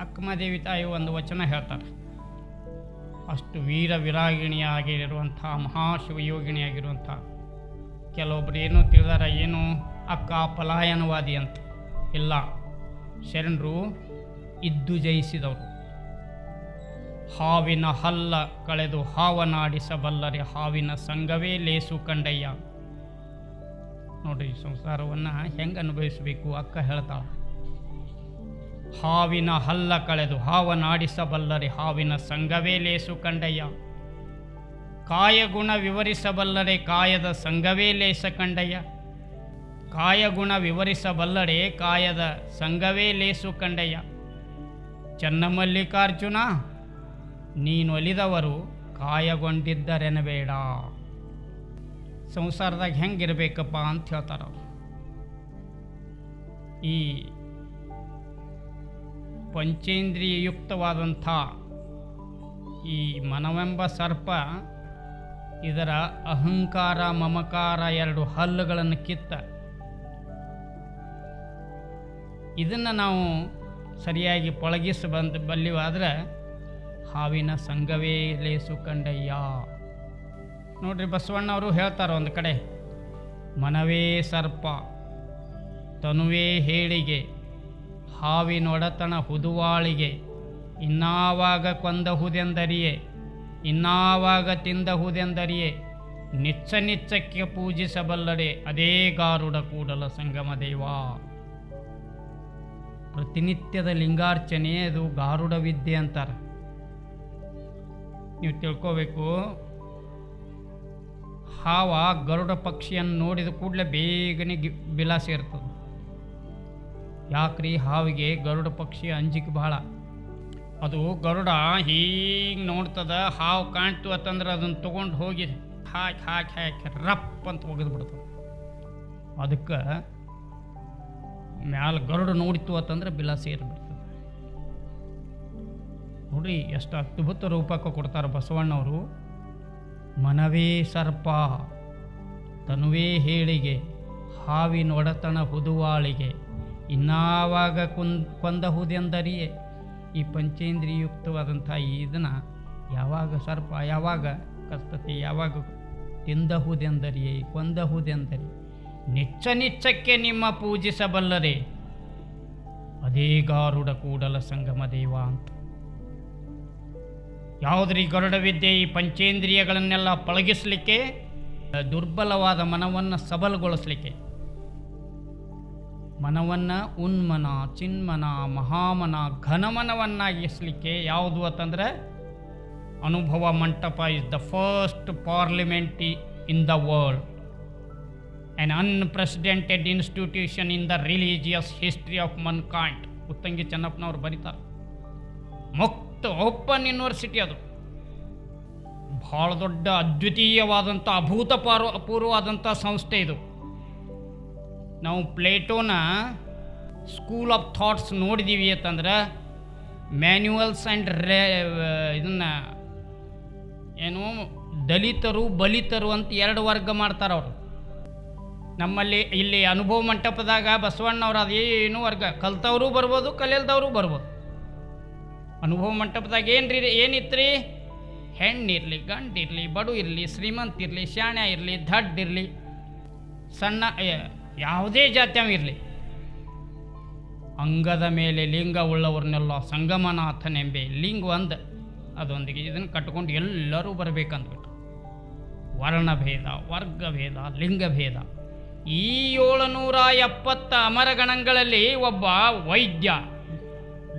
ಅಕ್ಕಮದೇವಿ ತಾಯಿ ಒಂದು ವಚನ ಹೇಳ್ತಾರೆ. ಅಷ್ಟು ವೀರ ವಿರಾಗಿಣಿಯಾಗಿರುವಂಥ ಮಹಾಶಿವಯೋಗಿಣಿಯಾಗಿರುವಂಥ ಕೆಲವೊಬ್ರು ಏನು ತಿಳಿದಾರ, ಏನು ಅಕ್ಕ ಪಲಾಯನವಾದಿ ಅಂತ. ಇಲ್ಲ, ಶರಣರು ಇದ್ದು ಜಯಿಸಿದವರು. ಹಾವಿನ ಹಲ್ಲ ಕಳೆದು ಹಾವನಾಡಿಸಬಲ್ಲರೆ ಹಾವಿನ ಸಂಘವೇ ಲೇಸು ಕಂಡಯ್ಯ. ನೋಡ್ರಿ ಸಂಸಾರವನ್ನು ಹೆಂಗೆ ಅನುಭವಿಸಬೇಕು ಅಕ್ಕ ಹೇಳ್ತಾಳ. ಹಾವಿನ ಹಲ್ಲ ಕಳೆದು ಹಾವನಾಡಿಸಬಲ್ಲರೆ ಹಾವಿನ ಸಂಘವೇ ಲೇಸು ಕಂಡಯ್ಯ. ಕಾಯಗುಣ ವಿವರಿಸಬಲ್ಲರೆ ಕಾಯದ ಸಂಘವೇ ಲೇಸ ಕಂಡಯ್ಯ. ಕಾಯಗುಣ ವಿವರಿಸಬಲ್ಲರೆ ಕಾಯದ ಸಂಘವೇ ಲೇಸು ಕಂಡಯ್ಯ. ಚನ್ನಮಲ್ಲಿಕಾರ್ಜುನ ನೀನೊಲಿದವರು ಕಾಯಗೊಂಡಿದ್ದರೆನಬೇಡ. ಸಂಸಾರದಾಗ ಹೆಂಗಿರ್ಬೇಕಪ್ಪ ಅಂತ ಹೇಳ್ತಾರ ಈ ಪಂಚೇಂದ್ರಿಯಯುಕ್ತವಾದಂಥ ಈ ಮನವೆಂಬ ಸರ್ಪ ಇದರ ಅಹಂಕಾರ ಮಮಕಾರ ಎರಡು ಹಲ್ಲುಗಳನ್ನು ಕಿತ್ತ. ಇದನ್ನು ನಾವು ಸರಿಯಾಗಿ ಪೊಳಗಿಸಿ ಬಂದು ಬಲ್ಲಿವಾದ್ರೆ ಹಾವಿನ ಸಂಘವೇ ಲೇಸು ಕಂಡಯ್ಯ. ನೋಡ್ರಿ ಬಸವಣ್ಣವರು ಹೇಳ್ತಾರೆ ಒಂದು ಕಡೆ, ಮನವೇ ಸರ್ಪ, ತನುವೇ ಹೇಳಿಗೆ ಹಾವಿನೊಡತನ ಹುದುವಾಳಿಗೆ, ಇನ್ನಾವಾಗ ಕೊಂದಹುದೆಂದರಿಯೇ, ಇನ್ನಾವಾಗ ತಿಂದಹುದೆಂದರಿಯೇ, ನಿಚ್ಚ ನಿಚ್ಚಕ್ಕೆ ಪೂಜಿಸಬಲ್ಲಡೆ ಅದೇ ಗಾರುಡ ಕೂಡಲ ಸಂಗಮ ದೇವ. ಪ್ರತಿನಿತ್ಯದ ಲಿಂಗಾರ್ಚನೆ ಅದು ಗಾರುಡ ವಿದ್ಯೆ ಅಂತಾರೆ. ನೀವು ತಿಳ್ಕೋಬೇಕು, ಹಾವ ಗರುಡ ಪಕ್ಷಿಯನ್ನು ನೋಡಿದ ಕೂಡಲೇ ಬೇಗನೆ ಗಿ ಬಿಲಾಸಿ ಸೇರ್ತದೆ ಯಾಕ್ರಿ? ಹಾವಿಗೆ ಗರುಡ ಪಕ್ಷಿ ಅಂಜಿಕೆ ಬಹಳ. ಅದು ಗರುಡ ಹೀಗೆ ನೋಡ್ತದ, ಹಾವು ಕಾಣ್ತು ಅಂತಂದ್ರೆ ಅದನ್ನು ತೊಗೊಂಡು ಹೋಗಿ ಹಾಕಿ ಹಾಕಿ ಹಾಕಿ, ರಪ್ ಅಂತ ಒಗೆದು ಬಿಡ್ತದೆ. ಅದಕ್ಕೆ ಮ್ಯಾಲೆ ಗರುಡ ನೋಡಿತು ಅಂತಂದ್ರೆ ಬಿಲ ಸೇರಿಬಿಡ್ತದೆ ನೋಡ್ರಿ, ಎಷ್ಟು ಅದ್ಭುತ ರೂಪಕ್ಕೆ ಕೊಡ್ತಾರೆ ಬಸವಣ್ಣವರು. ಮನವೇ ಸರ್ಪ, ತನುವೇ ಹೇಳಿಗೆ, ಹಾವಿನ ಒಡತನ ಹುದುವಾಳಿಗೆ. ಇನ್ನಾವಾಗ ಕುಂದ್ ಕೊಂದಹುದೆಂದರಿಯೇ? ಈ ಪಂಚೇಂದ್ರಿಯುಕ್ತವಾದಂಥ ಇದನ್ನು ಯಾವಾಗ ಸರ್ಪ, ಯಾವಾಗ ಕಸ್ತತಿ ಯಾವಾಗ ತಿಂದಹುದೆಂದರಿಯೇ, ಕೊಂದಹುದೆಂದರಿ? ನಿಚ್ಚ ನಿಚ್ಚಕ್ಕೆ ನಿಮ್ಮ ಪೂಜಿಸಬಲ್ಲರೆ. ಅದೇ ಗಾರುಡ ಕೂಡಲ ಸಂಗಮ ದೇವ ಅಂತ. ಯಾವುದ್ರಿ ಗರುಡ ವಿದ್ಯೆ ಈ ಪಂಚೇಂದ್ರಿಯಗಳನ್ನೆಲ್ಲ ಪಳಗಿಸಲಿಕ್ಕೆ? ದುರ್ಬಲವಾದ ಮನವನ್ನು ಸಬಲಗೊಳಿಸ್ಲಿಕ್ಕೆ. ಮನವನ್ನು ಉನ್ಮನ, ಚಿನ್ಮನ, ಮಹಾಮನ ಘನಮನವನ್ನಾಗಿಸಲಿಕ್ಕೆ ಯಾವುದು ಅಂತಂದರೆ Anubhava Mantapa is the first parliament in the world an unprecedented institution in the religious history of mankind Uttangi ಚೆನ್ನಪ್ಪನವ್ರು ಬರೀತಾರೆ. ಮುಕ್ತ ಓಪನ್ ಯೂನಿವರ್ಸಿಟಿ ಅದು. ಭಾಳ ದೊಡ್ಡ ಅದ್ವಿತೀಯವಾದಂಥ, ಅಭೂತಪೂರ್ವ, ಅಪೂರ್ವವಾದಂಥ ಸಂಸ್ಥೆ ಇದು. ನಾವು ಪ್ಲೇಟೋನ ಸ್ಕೂಲ್ ಆಫ್ ಥಾಟ್ಸ್ ನೋಡಿದ್ದೀವಿ ಅಂತಂದ್ರೆ ಮ್ಯಾನ್ಯುವಲ್ಸ್ ಆ್ಯಂಡ್ ರೇ ಇದನ್ನು ಏನು ದಲಿತರು, ಬಲಿತರು ಅಂತ ಎರಡು ವರ್ಗ ಮಾಡ್ತಾರೆ ಅವರು. ನಮ್ಮಲ್ಲಿ ಇಲ್ಲಿ ಅನುಭವ ಮಂಟಪದಾಗ ಬಸವಣ್ಣವ್ರು ಅದೇನು ವರ್ಗ. ಕಲ್ತವರು ಬರ್ಬೋದು, ಕಲಿಯಲ್ದವರು ಬರ್ಬೋದು. ಅನುಭವ ಮಂಟಪದಾಗ ರೀ ಏನಿತ್ರಿ? ಹೆಣ್ಣಿರಲಿ, ಗಂಡಿರಲಿ ಬಡು ಇರಲಿ ಶ್ರೀಮಂತ ಇರಲಿ ಶಾಣ್ಯ ಇರಲಿ, ದಡ್ಡಿರಲಿ, ಸಣ್ಣ ಯಾವುದೇ ಜಾತಿಯವ ಇರಲಿ. ಅಂಗದ ಮೇಲೆ ಲಿಂಗ ಉಳ್ಳವ್ರನ್ನೆಲ್ಲ ಸಂಗಮನಾಥನೆಂಬೆ ಲಿಂಗ ಒಂದು. ಅದೊಂದಿಗೆ ಇದನ್ನು ಕಟ್ಕೊಂಡು ಎಲ್ಲರೂ ಬರಬೇಕಂದ್ಬಿಟ್ಟು. ವರ್ಣಭೇದ, ವರ್ಗಭೇದ, ಲಿಂಗಭೇದ. ಈ ಏಳುನೂರ ಎಪ್ಪತ್ತ ಅಮರಗಣಗಳಲ್ಲಿ ಒಬ್ಬ ವೈದ್ಯ,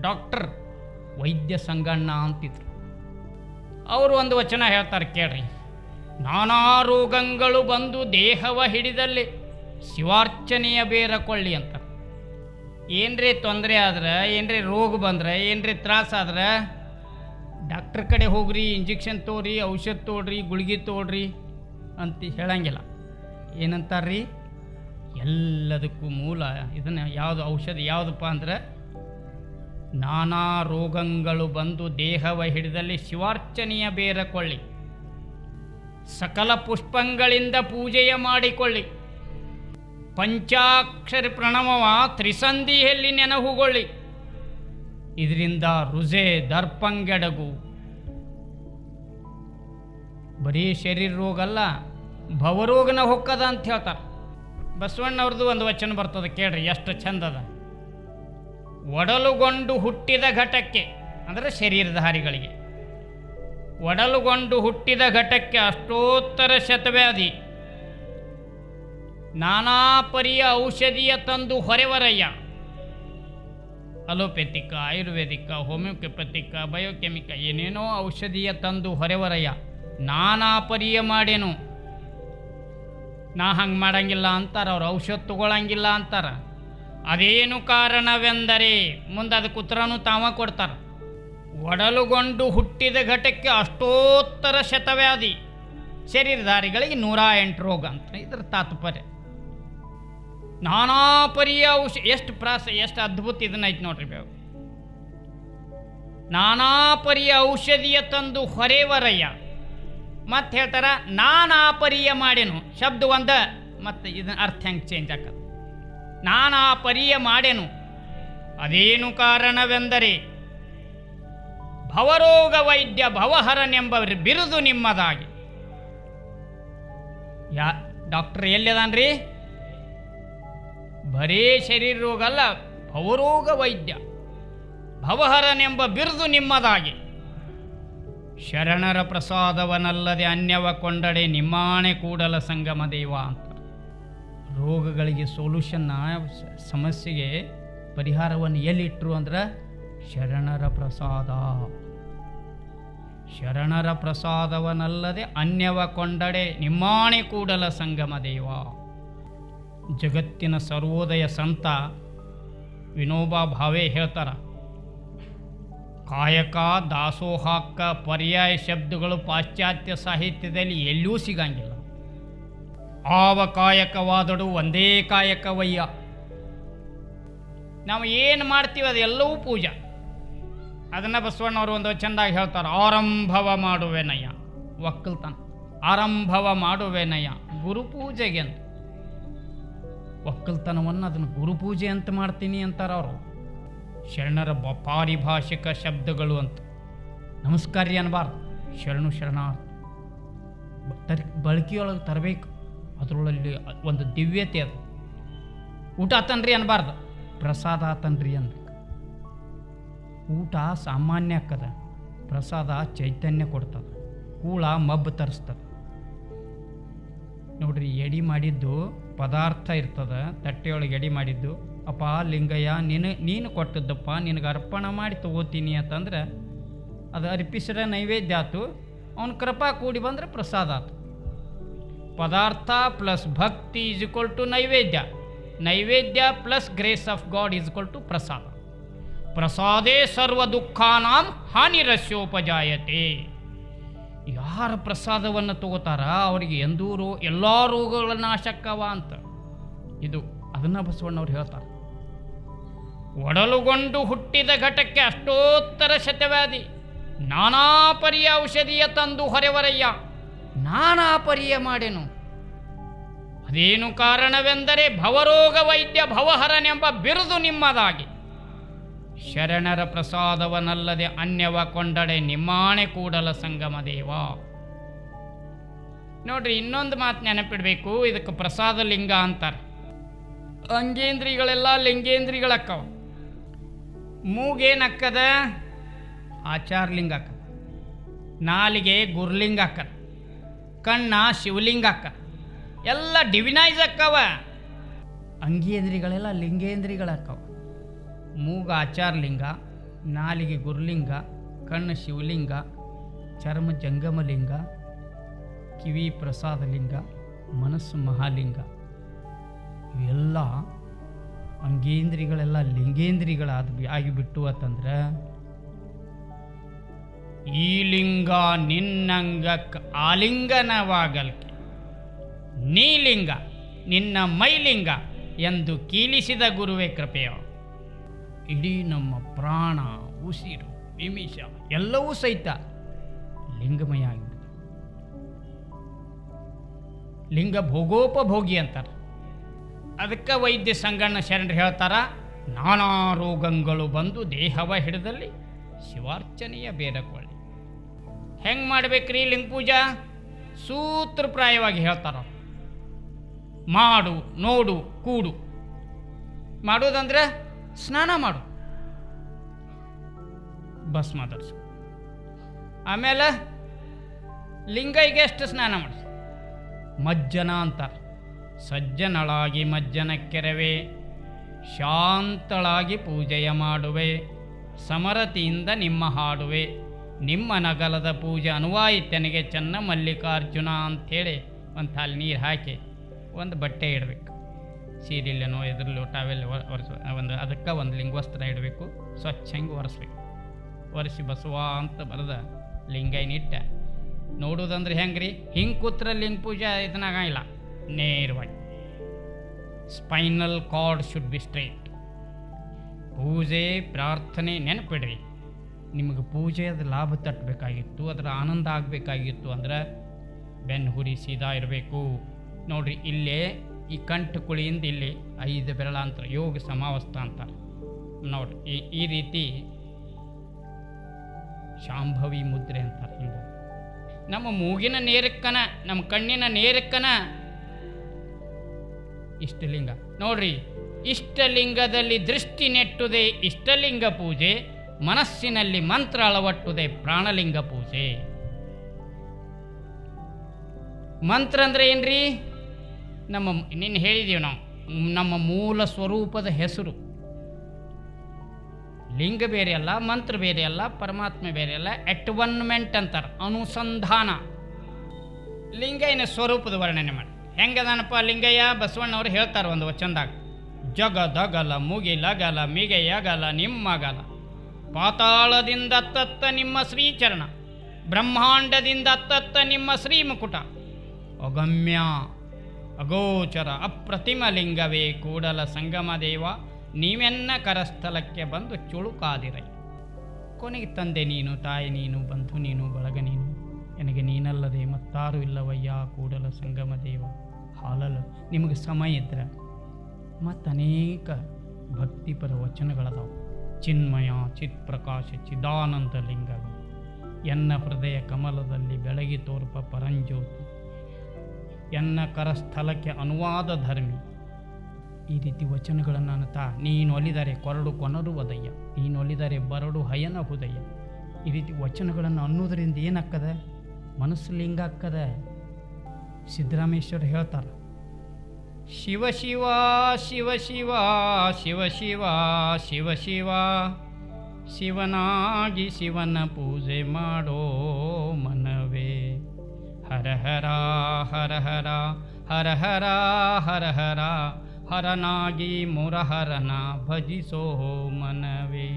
ಡಾಕ್ಟರ್ ವೈದ್ಯ ಸಂಗಣ್ಣ ಅಂತಿದ್ರು. ಅವರು ಒಂದು ವಚನ ಹೇಳ್ತಾರೆ ಕೇಳ್ರಿ. ನಾನಾ ರೋಗಗಳು ಬಂದು ದೇಹವ ಹಿಡಿದಲ್ಲಿ ಶಿವಾರ್ಚನೆಯ ಬೇರಕೊಳ್ಳಿ ಅಂತ. ಏನ್ರಿ ತೊಂದರೆ ಆದ್ರೆ, ಏನ್ರಿ ರೋಗ ಬಂದ್ರೆ, ಏನ್ರಿ ತ್ರಾಸಾದ್ರೆ ಡಾಕ್ಟ್ರ್ ಕಡೆ ಹೋಗ್ರಿ, ಇಂಜೆಕ್ಷನ್ ತೋರಿ, ಔಷಧ ತೋಡ್ರಿ, ಗುಳಿಗೆ ತೋಡ್ರಿ ಅಂತ ಹೇಳಂಗಿಲ್ಲ. ಏನಂತಾರ್ರಿ? ಎಲ್ಲದಕ್ಕೂ ಮೂಲ ಇದನ್ನು ಯಾವುದು ಔಷಧ ಯಾವುದಪ್ಪ ಅಂದ್ರೆ, ನಾನಾ ರೋಗಗಳು ಬಂದು ದೇಹವ ಹಿಡಿದಲ್ಲಿ ಶಿವಾರ್ಚನೆಯ ಬೇರಕೊಳ್ಳಿ ಸಕಲ ಪುಷ್ಪಗಳಿಂದ ಪೂಜೆಯ ಮಾಡಿಕೊಳ್ಳಿ. ಪಂಚಾಕ್ಷರಿ ಪ್ರಣವವ ತ್ರಿಸಂಧಿಯಲ್ಲಿ ನೆನಹುಗೊಳ್ಳಿ. ಇದರಿಂದ ರುಜೆ ದರ್ಪಂಗೆಡಗು. ಬರೀ ಶರೀರ ರೋಗ ಅಲ್ಲ ಭವರೋಗನ ಹೊಕ್ಕದ ಅಂತ ಹೇಳ್ತಾರೆ. ಬಸವಣ್ಣವ್ರದ್ದು ಒಂದು ವಚನ ಬರ್ತದೆ ಕೇಳ್ರಿ, ಎಷ್ಟು ಚಂದದ. ಒಡಲುಗೊಂಡು ಹುಟ್ಟಿದ ಘಟಕ್ಕೆ, ಅಂದರೆ ಶರೀರಧಾರಿಗಳಿಗೆ ಒಡಲುಗೊಂಡು ಹುಟ್ಟಿದ ಘಟಕ್ಕೆ ಅಷ್ಟೋತ್ತರ ಶತವ್ಯಾಧಿ. ನಾನಾ ಪರಿಯ ಔಷಧಿಯ ತಂದು ಹೊರೆವರಯ್ಯ. ಅಲೋಪೆಥಿಕ, ಆಯುರ್ವೇದಿಕ, ಹೋಮಿಯೋಪೆಥಿಕ, ಬಯೋಕೆಮಿಕ, ಏನೇನೋ ಔಷಧಿಯ ತಂದು ಹೊರೆವರಯ್ಯ. ನಾನಾ ಪರಿಯ ಮಾಡೇನು ನಾ ಹಂಗೆ ಮಾಡಂಗಿಲ್ಲ ಅಂತಾರ, ಅವ್ರು ಔಷಧ ತಗೊಳಂಗಿಲ್ಲ ಅಂತಾರ. ಅದೇನು ಕಾರಣವೆಂದರೆ, ಮುಂದೆ ಅದಕ್ಕೆ ಉತ್ತರನೂ ತಾವ ಕೊಡ್ತಾರೆ. ಒಡಲುಗೊಂಡು ಹುಟ್ಟಿದ ಘಟಕ್ಕೆ ಅಷ್ಟೋತ್ತರ ಶತವ್ಯಾಧಿ. ಶರೀರಧಾರಿಗಳಿಗೆ ನೂರ ಎಂಟು ರೋಗ ಅಂತ ಇದ್ರ ತಾತ್ಪರ್ಯ. ನಾನಾ ಪರಿಯ ಔಷ ಎಷ್ಟು ಪ್ರಾಸ ಎಷ್ಟು ಅದ್ಭುತ ಇದನ್ನೈತೆ ನೋಡ್ರಿ ಬೇವು. ನಾನಾ ಪರಿಯ ಔಷಧಿಯ ತಂದು ಹೊರೆವರಯ್ಯ. ಮತ್ತೆ ಹೇಳ್ತಾರ, ನಾನಾ ಪರಿಯ ಮಾಡೇನು ಶಬ್ದ ಒಂದ, ಮತ್ತೆ ಇದನ್ನ ಅರ್ಥ ಹೆಂಗೆ ಚೇಂಜ್ ಆಕದ ನಾನಾ ಪರಿಯ ಮಾಡೇನು ಅದೇನು ಕಾರಣವೆಂದರೆ, ಭವರೋಗ ವೈದ್ಯ ಭವಹರನೆಂಬ ಬಿರುದು ನಿಮ್ಮದಾಗಿ. ಯಾ ಡಾಕ್ಟರ್ ಎಲ್ಲಿದಾನ್ರಿ ಬರೇ ಶರೀರ ರೋಗ ಅಲ್ಲ ಭವರೋಗ ವೈದ್ಯ. ಭವಹರನೆಂಬ ಬಿರುದು ನಿಮ್ಮದಾಗಿ. ಶರಣರ ಪ್ರಸಾದವನಲ್ಲದೆ ಅನ್ಯವ ಕೊಂಡಡೆ ನಿಮ್ಮಾಣೆ ಕೂಡಲ ಸಂಗಮ ದೈವ ಅಂತ. ರೋಗಗಳಿಗೆ ಸೊಲ್ಯೂಷನ್ನ ಸಮಸ್ಯೆಗೆ ಪರಿಹಾರವನ್ನು ಎಲ್ಲಿಟ್ಟರು ಅಂದ್ರೆ ಶರಣರ ಪ್ರಸಾದ. ಶರಣರ ಪ್ರಸಾದವನಲ್ಲದೆ ಅನ್ಯವ ಕೊಂಡಡೆ ನಿಮ್ಮಾಣೆ ಕೂಡಲ ಸಂಗಮ ದೇವ. ಜಗತ್ತಿನ ಸರ್ವೋದಯ ಸಂತ ವಿನೋಬಾ ಭಾವೆ ಹೇಳ್ತಾರ. ಕಾಯಕ ದಾಸೋಹಕ್ಕ ಪರ್ಯಾಯ ಶಬ್ದಗಳು ಪಾಶ್ಚಾತ್ಯ ಸಾಹಿತ್ಯದಲ್ಲಿ ಎಲ್ಲೂ ಸಿಗಂಗಿಲ್ಲ. ಆವ ಕಾಯಕವಾದಡು ಒಂದೇ ಕಾಯಕವಯ್ಯ. ನಾವು ಏನು ಮಾಡ್ತೀವಿ ಅದೆಲ್ಲವೂ ಪೂಜಾ. ಅದನ್ನು ಬಸವಣ್ಣವರು ಒಂದು ಚೆಂದಾಗಿ ಹೇಳ್ತಾರೆ, ಆರಂಭವ ಮಾಡುವೆನಯ್ಯ. ಒಕ್ಕಲ್ತನ. ಆರಂಭವ ಮಾಡುವೆನಯ್ಯ. ಅಂತ ಒಕ್ಕಲ್ತನವನ್ನು ಅದನ್ನು ಗುರುಪೂಜೆ ಅಂತ ಮಾಡ್ತೀನಿ ಅಂತಾರೆ ಅವರು. ಶರಣರ ಬ ಪಾರಿಭಾಷಿಕ ಶಬ್ದಗಳು ಅಂತ. ನಮಸ್ಕಾರ್ಯ ಅನ್ನಬಾರ್ದು ಶರಣು ಶರಣಾರ್ಥ. ಬ- ತರ್ ಬಳಕೆಯೊಳಗೆ ತರಬೇಕು. ಅದರೊಳಲ್ಲಿ ಒಂದು ದಿವ್ಯತೆ ಅದು. ಊಟ ಆತನ್ರಿ ಅನ್ಬಾರ್ದು. ಪ್ರಸಾದ ಆತನ್ರಿ ಅನ್ಬೇಕು ಊಟ ಸಾಮಾನ್ಯ ಆಕ್ಕದ. ಪ್ರಸಾದ ಚೈತನ್ಯ ಕೊಡ್ತದೆ. ಕೂಳ ಮಬ್ಬು ತರಿಸ್ತದೆ. ನೋಡ್ರಿ ಎಡಿ ಮಾಡಿದ್ದು ಪದಾರ್ಥ ಇರ್ತದೆ, ತಟ್ಟೆಯೊಳಗೆ ಎಡಿ ಮಾಡಿದ್ದು, ಅಪ್ಪ ಲಿಂಗಯ್ಯ, ನೀನು ನೀನು ಕೊಟ್ಟದ್ದಪ್ಪ, ನಿನಗೆ ಅರ್ಪಣ ಮಾಡಿ ತಗೋತೀನಿ ಅಂತಂದ್ರೆ, ಅದು ಅರ್ಪಿಸಿದ್ರೆ ನೈವೇದ್ಯ ಆತು, ಅವನ ಕೃಪಾ ಕೂಡಿ ಬಂದರೆ ಪ್ರಸಾದ ಆತು. ಪದಾರ್ಥ ಪ್ಲಸ್ ಭಕ್ತಿ ಈಸ್ ಈಕ್ವಲ್ ಟು ನೈವೇದ್ಯ. ನೈವೇದ್ಯ plus grace of God is equal to ಪ್ರಸಾದ. ಪ್ರಸಾದೇ ಸರ್ವ ದುಃಖಾನಾಂ ಹಾನಿರಸ್ಯೋಪಜಾಯತೆ. ಯಾರ ಪ್ರಸಾದವನ್ನು ತಗೋತಾರ, ಅವರಿಗೆ ಎಂದೂ ರೋ ಎಲ್ಲ ರೋಗಗಳ ನಾಶಕ್ಕವ ಅಂತ. ಇದು ಅದನ್ನು ಬಸವಣ್ಣವ್ರು ಹೇಳ್ತಾರೆ. ಒಡಲುಗೊಂಡು ಹುಟ್ಟಿದ ಘಟಕ್ಕೆ ಅಷ್ಟೋತ್ತರ ಶತವ್ಯಾಧಿ ನಾನಾ ಪರಿಯ ಔಷಧಿಯ ತಂದು ಹೊರೆವರಯ್ಯ. ನಾನಾ ಪರಿಯ ಮಾಡೆನು. ಅದೇನು ಕಾರಣವೆಂದರೆ ಭವರೋಗ ವೈದ್ಯ ಭವಹರನೆಂಬ ಬಿರುದು ನಿಮ್ಮದಾಗಿ. ಶರಣರ ಪ್ರಸಾದವನಲ್ಲದೆ ಅನ್ಯವ ಕೊಂಡಡೆ ನಿಮ್ಮಾಣೆ ಕೂಡಲ ಸಂಗಮ ದೇವ. ನೋಡ್ರಿ, ಇನ್ನೊಂದು ಮಾತು ನೆನಪಿಡಬೇಕು, ಇದಕ್ಕೆ ಪ್ರಸಾದ ಲಿಂಗ ಅಂತಾರೆ. ಅಂಗೇಂದ್ರಿಗಳೆಲ್ಲ ಲಿಂಗೇಂದ್ರಿಗಳಕ್ಕವ ಮೂಗೇನಕ್ಕದ? ಆಚಾರ ಲಿಂಗ ಅಕ್ಕದ ನಾಲಿಗೆ ಗುರ್ಲಿಂಗ ಅಕ್ಕ ಕಣ್ಣ ಶಿವಲಿಂಗ ಅಕ್ಕ ಎಲ್ಲ ಡಿವಿನೈಸ್ ಅಕ್ಕವ. ಅಂಗೇಂದ್ರಿಗಳೆಲ್ಲ ಲಿಂಗೇಂದ್ರಿಗಳಕ್ಕವ ಮೂಗ ಆಚಾರಲಿಂಗ, ನಾಲಿಗೆ ಗುರುಲಿಂಗ, ಕಣ್ಣು ಶಿವಲಿಂಗ, ಚರ್ಮ ಜಂಗಮಲಿಂಗ, ಕಿವಿ ಪ್ರಸಾದಲಿಂಗ, ಮನಸ್ಸು ಮಹಾಲಿಂಗ. ಇವೆಲ್ಲ ಅಂಗೇಂದ್ರಿಗಳೆಲ್ಲ ಲಿಂಗೇಂದ್ರಿಗಳಾದ ಆಗಿಬಿಟ್ಟು ಅಂತಂದ್ರೆ, ಈ ಲಿಂಗ ನಿನ್ನಂಗಕ್ಕೆ ಆಲಿಂಗನವಾಗಲ್ಕೆ. ನೀಲಿಂಗ ನಿನ್ನ ಮೈಲಿಂಗ ಎಂದು ಕೀಲಿಸಿದ ಗುರುವೇ ಕೃಪೆಯ. ಇಡೀ ನಮ್ಮ ಪ್ರಾಣ, ಉಸಿರು, ನಿಮಿಷ ಎಲ್ಲವೂ ಸಹಿತ ಲಿಂಗಮಯ ಆಗಿದೆ ಲಿಂಗ ಭೋಗೋಪಭೋಗಿ ಅಂತಾರೆ. ಅದಕ್ಕೆ ವೈದ್ಯ ಸಂಗಣ್ಣ ಶರಣರು ಹೇಳ್ತಾರ, ನಾನಾ ರೋಗಗಳು ಬಂದು ದೇಹವ ಹಿಡಿದಲ್ಲಿ ಶಿವಾರ್ಚನೆಯ ಬೇರಕೊಳ್ಳಿ ಹೆಂಗೆ ಮಾಡ್ಬೇಕ್ರಿ ಲಿಂಗ ಪೂಜಾ? ಸೂತ್ರಪ್ರಾಯವಾಗಿ ಹೇಳ್ತಾರ ಮಾಡು, ನೋಡು, ಕೂಡು. ಮಾಡೋದಂದ್ರೆ ಸ್ನಾನ ಮಾಡು. ಬಸ್ ಧರಿಸು ಆಮೇಲೆ ಲಿಂಗೈಗೆ ಎಷ್ಟು ಸ್ನಾನ ಮಾಡಿಸು ಮಜ್ಜನ ಅಂತಾರೆ ಸಜ್ಜನಳಾಗಿ ಮಜ್ಜನ ಕೆರವೆ. ಶಾಂತಳಾಗಿ ಪೂಜೆಯ ಮಾಡುವೆ. ಸಮರತಿಯಿಂದ ನಿಮ್ಮ ಹಾಡುವೆ. ನಿಮ್ಮ ನಗಲದ ಪೂಜೆ ಅನುವಾಯಿತನಿಗೆ ಚೆನ್ನ ಮಲ್ಲಿಕಾರ್ಜುನ ಅಂಥೇಳಿ ಒಂದು ತಾಲಿ ನೀರು ಹಾಕಿ ಒಂದು ಬಟ್ಟೆ ಇಡಬೇಕು. ಸೀರಿಯಲ್ಲೇನೋ, ಎದ್ರಲ್ಲೋ ಟಾವೆಲ್ ಒರೆಸ ಒಂದು ಅದಕ್ಕೆ ಒಂದು ಲಿಂಗವಸ್ತ್ರ ಇಡಬೇಕು. ಸ್ವಚ್ಛ ಹಂಗೆ ಒರೆಸ್ಬೇಕು. ಒರೆಸಿ ಬಸವ ಅಂತ ಬರೆದ ಲಿಂಗೈನಿಟ್ಟ ಹೆಂಗೆ ರೀ ಹಿಂಗೆ ಕೂತ್ರ ಲಿಂಗ ಪೂಜೆ ಇದನ್ನಾಗಿಲ್ಲ ನೇರವಾಗಿ. Spinal cord should be straight ಪೂಜೆ, ಪ್ರಾರ್ಥನೆ ನೆನಪಿಡ್ರಿ. ನಿಮಗೆ ಪೂಜೆಯದ ಲಾಭ ತಟ್ಟಬೇಕಾಗಿತ್ತು ಅದರ ಆನಂದ ಆಗಬೇಕಾಗಿತ್ತು ಅಂದ್ರೆ ಬೆನ್ನು ಹುರಿ ಸೀದಾ ಇರಬೇಕು. ನೋಡ್ರಿ ಇಲ್ಲೇ ಈ ಕಂಠ ಕುಳಿಯಿಂದ ಇಲ್ಲಿ ಐದು ಬೆರಳ ಅಂತಾರೆ ಯೋಗ ಸಮಾವಸ್ಥ ಅಂತಾರೆ. ನೋಡಿ ಈ ಈ ರೀತಿ ಶಾಂಭವಿ ಮುದ್ರೆ ಅಂತಾರೆ ಹಿಂಗೆ ನಮ್ಮ ಮೂಗಿನ ನೇರಕ್ಕನ, ನಮ್ಮ ಕಣ್ಣಿನ ನೇರಕ್ಕನ ಇಷ್ಟಲಿಂಗ. ನೋಡ್ರಿ, ಇಷ್ಟಲಿಂಗದಲ್ಲಿ ದೃಷ್ಟಿ ನೆಟ್ಟುದೇ ಇಷ್ಟಲಿಂಗ ಪೂಜೆ, ಮನಸ್ಸಿನಲ್ಲಿ ಮಂತ್ರ ಅಳವಟ್ಟುದೇ ಪ್ರಾಣಲಿಂಗ ಪೂಜೆ. ಮಂತ್ರ ಅಂದ್ರೆ ಏನ್ರಿ? ನಮ್ಮ ನಿನ್ನೆ ಹೇಳಿದೀವಿ ನಾವು, ನಮ್ಮ ಮೂಲ ಸ್ವರೂಪದ ಹೆಸರು. ಲಿಂಗ ಬೇರೆ ಅಲ್ಲ, ಮಂತ್ರ ಬೇರೆ ಅಲ್ಲ, ಪರಮಾತ್ಮ ಬೇರೆ ಅಲ್ಲ ಅಟ್ವನ್ಮೆಂಟ್ ಅಂತಾರೆ, ಅನುಸಂಧಾನ. ಲಿಂಗಯ್ಯನ ಸ್ವರೂಪದ ವರ್ಣನೆ ಮಾಡಿ. ಹೆಂಗದಾನಪ್ಪ ಲಿಂಗಯ್ಯ? ಬಸವಣ್ಣವ್ರು ಹೇಳ್ತಾರೆ ಒಂದು ವಚನದಾಗ, ಜಗದಗಲ ಮುಗಿಲಗಲ ಮಿಗೆಯಗಲ ನಿಮ್ಮಗಲ. ಪಾತಾಳದಿಂದ ತತ್ತ ನಿಮ್ಮ ಶ್ರೀಚರಣ, ಬ್ರಹ್ಮಾಂಡದಿಂದ ತತ್ತ ನಿಮ್ಮ ಶ್ರೀಮುಕುಟ. ಅಗಮ್ಯ ಅಗೋಚರ ಅಪ್ರತಿಮ ಲಿಂಗವೇ ಕೂಡಲ ಸಂಗಮ ದೇವ, ನೀವೆನ್ನ ಕರಸ್ಥಲಕ್ಕೆ ಬಂದು ಚುಳುಕಾದಿರೈ. ಕೊನೆಗೆ ತಂದೆ ನೀನು, ತಾಯಿ ನೀನು, ಬಂಧು ನೀನು, ಬಳಗ ನೀನು. ನನಗೆ ನೀನಲ್ಲದೆ ಮತ್ತಾರು ಇಲ್ಲವಯ್ಯ ಕೂಡಲ ಸಂಗಮ ದೇವ. ಹಾಲಲು ನಿಮಗೆ ಸಮಯ ಇದ್ರೆ ಮತ್ತು ಅನೇಕ ಭಕ್ತಿಪರ ವಚನಗಳದಾವು. ಚಿನ್ಮಯ ಚಿತ್ ಪ್ರಕಾಶ ಚಿದಾನಂದ ಲಿಂಗಗಳು. ಎನ್ನ ಹೃದಯ ಕಮಲದಲ್ಲಿ ಬೆಳಗಿ ತೋರ್ಪ ಪರಂಜ್ಯೋತಿ. ಎನ್ನ ಕರಸ್ಥಲಕ್ಕೆ ಅನುವಾದ ಧರ್ಮಿ. ಈ ರೀತಿ ವಚನಗಳನ್ನು ಅನ್ನುತ್ತಾ ನೀನು ಒಲಿದರೆ ಕೊರಡು ಕೊನರು ಒದಯ್ಯ ನೀನು ಒಲಿದರೆ ಬರಡು ಹಯನ ಹುದಯ್ಯ. ಈ ರೀತಿ ವಚನಗಳನ್ನು ಅನ್ನೋದರಿಂದ ಏನಕ್ಕದ ಮನಸ್ಸು ಲಿಂಗ ಅಕ್ಕದ ಸಿದ್ದರಾಮೇಶ್ವರ ಹೇಳ್ತಾರೆ, ಶಿವ ಶಿವ ಶಿವ ಶಿವ ಶಿವ ಶಿವ ಶಿವ ಶಿವ, ಶಿವನಾಗಿ ಶಿವನ ಪೂಜೆ ಮಾಡೋ ಮನವೇ ಹರ ಹರ ಹರ ಹರ ಹರ ಹರ ಹರ ಹರ. ಹರನಾಗಿ ಮುರಹರನ ಭಜಿಸೋ ಮನವೇ.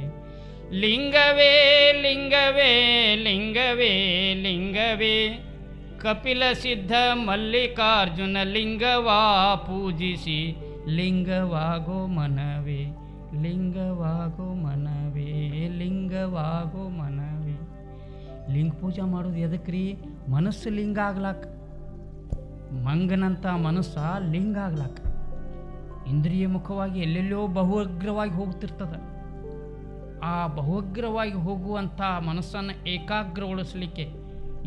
ಲಿಂಗವೇ ಲಿಂಗವೇ ಲಿಂಗವೇ ಲಿಂಗವೇ. ಕಪಿಲ ಸಿದ್ಧ ಮಲ್ಲಿಕಾರ್ಜುನ ಲಿಂಗವಾ ಪೂಜಿಸಿ, ಲಿಂಗವಾಗೋ ಮನವೇ ಲಿಂಗವಾಗೋ ಮನವೇ ಲಿಂಗವಾಗೋ ಮನವೇ. ಲಿಂಗ ಪೂಜೆ ಮಾಡೋದು ಎದಕ್ರಿ? ಮನಸ್ಸು ಲಿಂಗ ಆಗ್ಲಾಕ ಮಂಗನಂಥ ಮನಸ್ಸ ಲಿಂಗ ಆಗ್ಲಾಕ. ಇಂದ್ರಿಯ ಮುಖವಾಗಿ ಎಲ್ಲೆಲ್ಲೋ ಬಹುಅಗ್ರವಾಗಿ ಹೋಗ್ತಿರ್ತದ. ಆ ಬಹುಅಗ್ರವಾಗಿ ಹೋಗುವಂಥ ಮನಸ್ಸನ್ನು ಏಕಾಗ್ರಗೊಳಿಸಲಿಕ್ಕೆ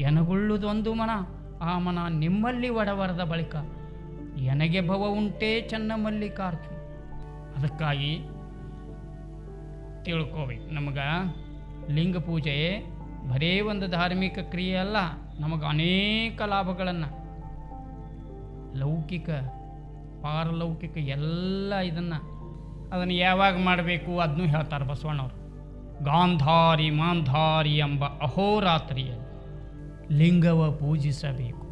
ಎನಗುಳ್ಳುದೊಂದು ಮನ, ಆ ಮನ ನಿಮ್ಮಲ್ಲಿ ಒಡವರದ ಬಳಿಕ ಎನಗೆ ಭವ ಉಂಟೇ ಚೆನ್ನ ಮಲ್ಲಿಕಾರ್ಜುನ. ಅದಕ್ಕಾಗಿ ತಿಳ್ಕೋಬೇಕು. ನಮಗೆ ಲಿಂಗ ಪೂಜೆ ಬರೇ ಒಂದು ಧಾರ್ಮಿಕ ಕ್ರಿಯೆ ಅಲ್ಲ. ನಮಗೆ ಅನೇಕ ಲಾಭಗಳನ್ನು, ಲೌಕಿಕ, ಪಾರಲೌಕಿಕ ಎಲ್ಲ ಇದನ್ನು ಅದನ್ನು ಯಾವಾಗ ಮಾಡಬೇಕು ಅದನ್ನೂ ಹೇಳ್ತಾರೆ ಬಸವಣ್ಣವರು. ಗಾಂಧಾರಿ ಮಾಂಧಾರಿ ಎಂಬ ಅಹೋರಾತ್ರಿಯಲ್ಲಿ ಲಿಂಗವ ಪೂಜಿಸಬೇಕು.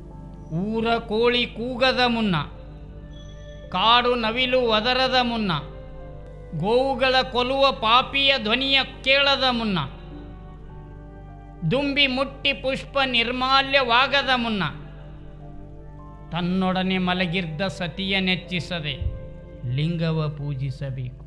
ಊರ ಕೋಳಿ ಕೂಗದ ಮುನ್ನ, ಕಾಡು ನವಿಲು ಒದರದ ಮುನ್ನ, ಗೋವುಗಳ ಕೊಲುವ ಪಾಪಿಯ ಧ್ವನಿಯ ಕೇಳದ ಮುನ್ನ ದುಂಬಿ ಮುಟ್ಟಿ ಪುಷ್ಪ ನಿರ್ಮಾಲ್ಯವಾಗದ ಮುನ್ನ ತನ್ನೊಡನೆ ಮಲಗಿದ್ದ ಸತಿಯ ನೆಚ್ಚಿಸದೆ ಲಿಂಗವ ಪೂಜಿಸಬೇಕು.